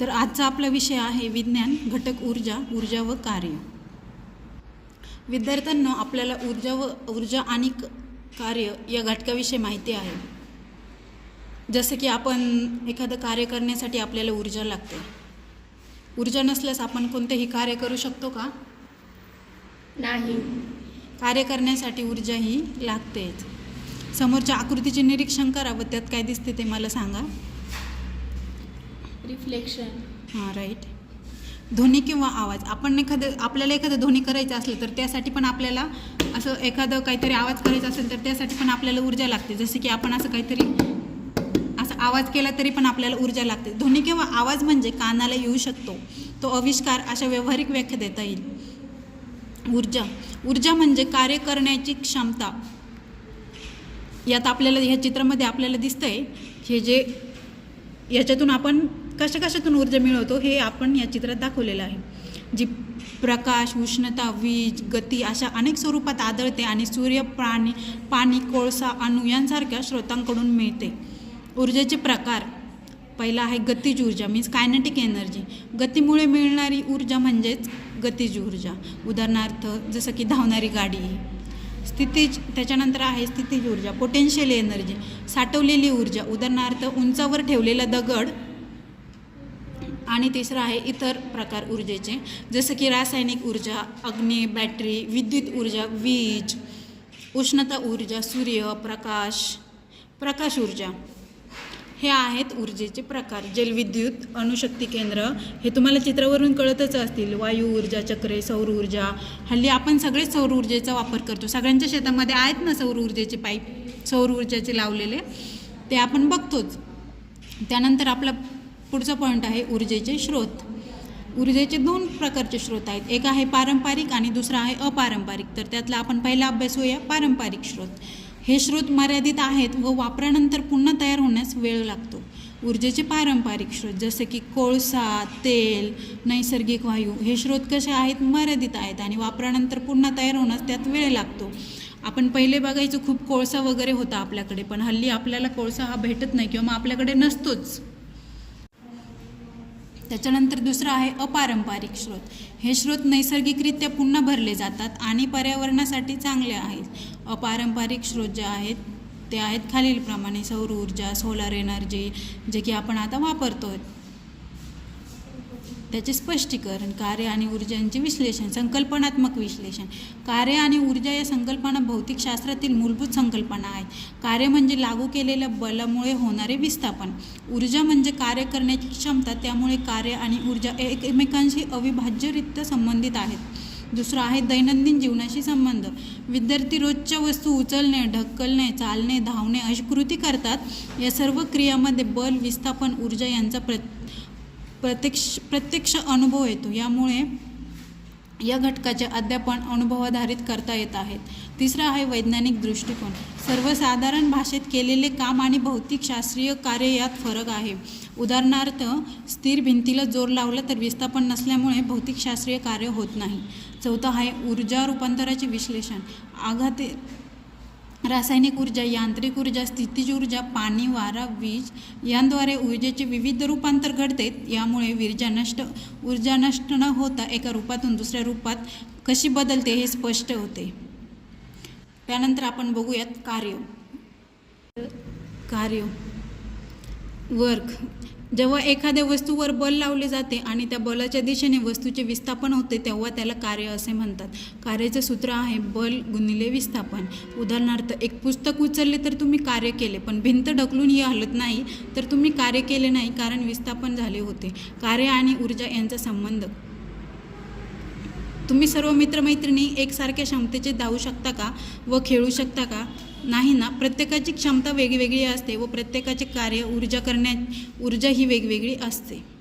तर आजचा आपला विषय आहे विज्ञान घटक ऊर्जा ऊर्जा व कार्य. विद्यार्थ्यांना आपल्याला ऊर्जा व ऊर्जा आणि कार्य या घटकाविषयी माहिती आहे. जसं की आपण एखादं कार्य करण्यासाठी आपल्याला ऊर्जा लागते. ऊर्जा नसल्यास आपण कोणतेही कार्य करू शकतो का? नाही. कार्य करण्यासाठी ऊर्जा ही लागतेच. समोरच्या आकृतीचे निरीक्षण करा व त्यात काय दिसते ते मला सांगा. रिफ्लेक्शन हां राईट ध्वनी किंवा आवाज. आपण एखादं आपल्याला एखादं ध्वनी करायचं असलं तर त्यासाठी पण आपल्याला असं एखादं काहीतरी आवाज करायचा असेल तर त्यासाठी पण आपल्याला ऊर्जा लागते. जसं की आपण असं काहीतरी असं आवाज केला तरी पण आपल्याला ऊर्जा लागते. ध्वनी किंवा आवाज म्हणजे कानाला येऊ शकतो. तो आविष्कार अशा व्यावहारिक व्याख्या देता येईल. ऊर्जा. ऊर्जा म्हणजे कार्य करण्याची क्षमता. यात आपल्याला ह्या चित्रामध्ये आपल्याला दिसतंय हे जे याच्यातून आपण कशा कशातून ऊर्जा मिळवतो हे आपण या चित्रात दाखवलेलं आहे. जी प्रकाश उष्णता वीज गती अशा अनेक स्वरूपात आदळते आणि सूर्य प्राणी पाणी कोळसा अणू यांसारख्या स्रोतांकडून मिळते. ऊर्जेचे प्रकार पहिला आहे गतिज ऊर्जा मीन्स कायनेटिक एनर्जी गतीमुळे मिळणारी ऊर्जा म्हणजेच गतिज ऊर्जा. उदाहरणार्थ जसं की धावणारी गाडी स्थितीज त्याच्यानंतर आहे स्थितीज ऊर्जा पोटेन्शियल एनर्जी साठवलेली ऊर्जा. उदाहरणार्थ उंचावर ठेवलेला दगड आणि तिसरं आहे इतर प्रकार ऊर्जेचे जसं की रासायनिक ऊर्जा अग्नी बॅटरी विद्युत ऊर्जा वीज उष्णता ऊर्जा सूर्य प्रकाश प्रकाश ऊर्जा. हे आहेत ऊर्जेचे प्रकार. जलविद्युत अणुशक्ती केंद्र हे तुम्हाला चित्रावरून कळतच असतील. वायू ऊर्जा चक्रे सौर ऊर्जा. हल्ली आपण सगळेच सौर ऊर्जेचा वापर करतो. सगळ्यांच्या शेतामध्ये आहेत ना सौर ऊर्जेचे पाईप सौर ऊर्जाचे लावलेले? ते आपण बघतोच. त्यानंतर आपला पुढचा पॉईंट आहे ऊर्जेचे स्रोत. ऊर्जेचे दोन प्रकारचे स्रोत आहेत. एक आहे पारंपरिक आणि दुसरा आहे अपारंपरिक. तर त्यातला आपण पहिला अभ्यासूया पारंपरिक स्रोत. हे स्रोत मर्यादित आहेत व वापरानंतर पुन्हा तयार होण्यास वेळ लागतो. ऊर्जेचे पारंपरिक स्रोत जसे की कोळसा तेल नैसर्गिक वायू हे स्रोत कसे आहेत? मर्यादित आहेत आणि वापरानंतर पुन्हा तयार होण्यास त्यात वेळ लागतो. आपण पहिले बघायचो खूप कोळसा वगैरे होता आपल्याकडे पण हल्ली आपल्याला कोळसा हा भेटत नाही किंवा मग आपल्याकडे नसतोच. त्याच्यानंतर दुसरं आहे अपारंपरिक स्रोत. हे स्रोत नैसर्गिकरित्या पुन्हा भरले जातात आणि पर्यावरणासाठी चांगले आहेत. अपारंपरिक स्रोत जे आहेत ते आहेत खालीलप्रमाणे सौर ऊर्जा सोलार एनर्जी जे की आपण आता वापरतो त्याचे स्पष्टीकरण कार्य आणि ऊर्जांचे विश्लेषण संकल्पनात्मक विश्लेषण. कार्य आणि ऊर्जा या संकल्पना भौतिकशास्त्रातील मूलभूत संकल्पना आहेत. कार्य म्हणजे लागू केलेल्या बलामुळे होणारे विस्थापन. ऊर्जा म्हणजे कार्य करण्याची क्षमता त्यामुळे कार्य आणि ऊर्जा एकमेकांशी अविभाज्यरित्या संबंधित आहेत. दुसरं आहे दैनंदिन जीवनाशी संबंध. विद्यार्थी रोजच्या वस्तू उचलणे ढकलणे चालणे धावणे अशी कृती करतात. या सर्व क्रियामध्ये बल विस्थापन ऊर्जा यांचा प्र प्रत्यक्ष प्रत्यक्ष अनुभव येतो. यामुळे या घटकाचे अध्यापन अनुभवाधारित करता येत आहेत. तिसरं आहे वैज्ञानिक दृष्टिकोन. सर्वसाधारण भाषेत केलेले काम आणि भौतिकशास्त्रीय कार्य यात फरक आहे. उदाहरणार्थ स्थिर भिंतीला जोर लावला तर विस्थापन नसल्यामुळे भौतिकशास्त्रीय कार्य होत नाही. चौथं आहे ऊर्जा रूपांतराचे विश्लेषण. आघाते रासायनिक ऊर्जा यांत्रिक ऊर्जा स्थितीज ऊर्जा पाणी वारा वीज यांद्वारे ऊर्जेचे विविध रूपांतर घडते. यामुळे वीर्जा नष्ट ऊर्जा नष्ट न होता एका रूपातून दुसऱ्या रूपात कशी बदलते हे स्पष्ट होते. त्यानंतर आपण बघूयात कार्य. कार्य. वर्क जेव्हा एखाद्या वस्तूवर बल लावले जाते आणि त्या बलाच्या दिशेने वस्तूचे विस्थापन होते तेव्हा त्याला कार्य असे म्हणतात. कार्याचं सूत्र आहे बल गुणिले विस्थापन. उदाहरणार्थ एक पुस्तक उचलले तर तुम्ही कार्य केले पण भिंत ढकलून ही हलत नाही तर तुम्ही कार्य केले नाही कारण विस्थापन झाले होते. कार्य आणि ऊर्जा यांचा संबंध. तुम्ही सर्व मित्रमैत्रिणी एकसारख्या क्षमतेचे धावू शकता का व खेळू शकता का? नाही ना? प्रत्येकाची क्षमता वेगवेगळी असते व प्रत्येकाचे कार्य ऊर्जा करण्या ऊर्जा ही वेगवेगळी असते.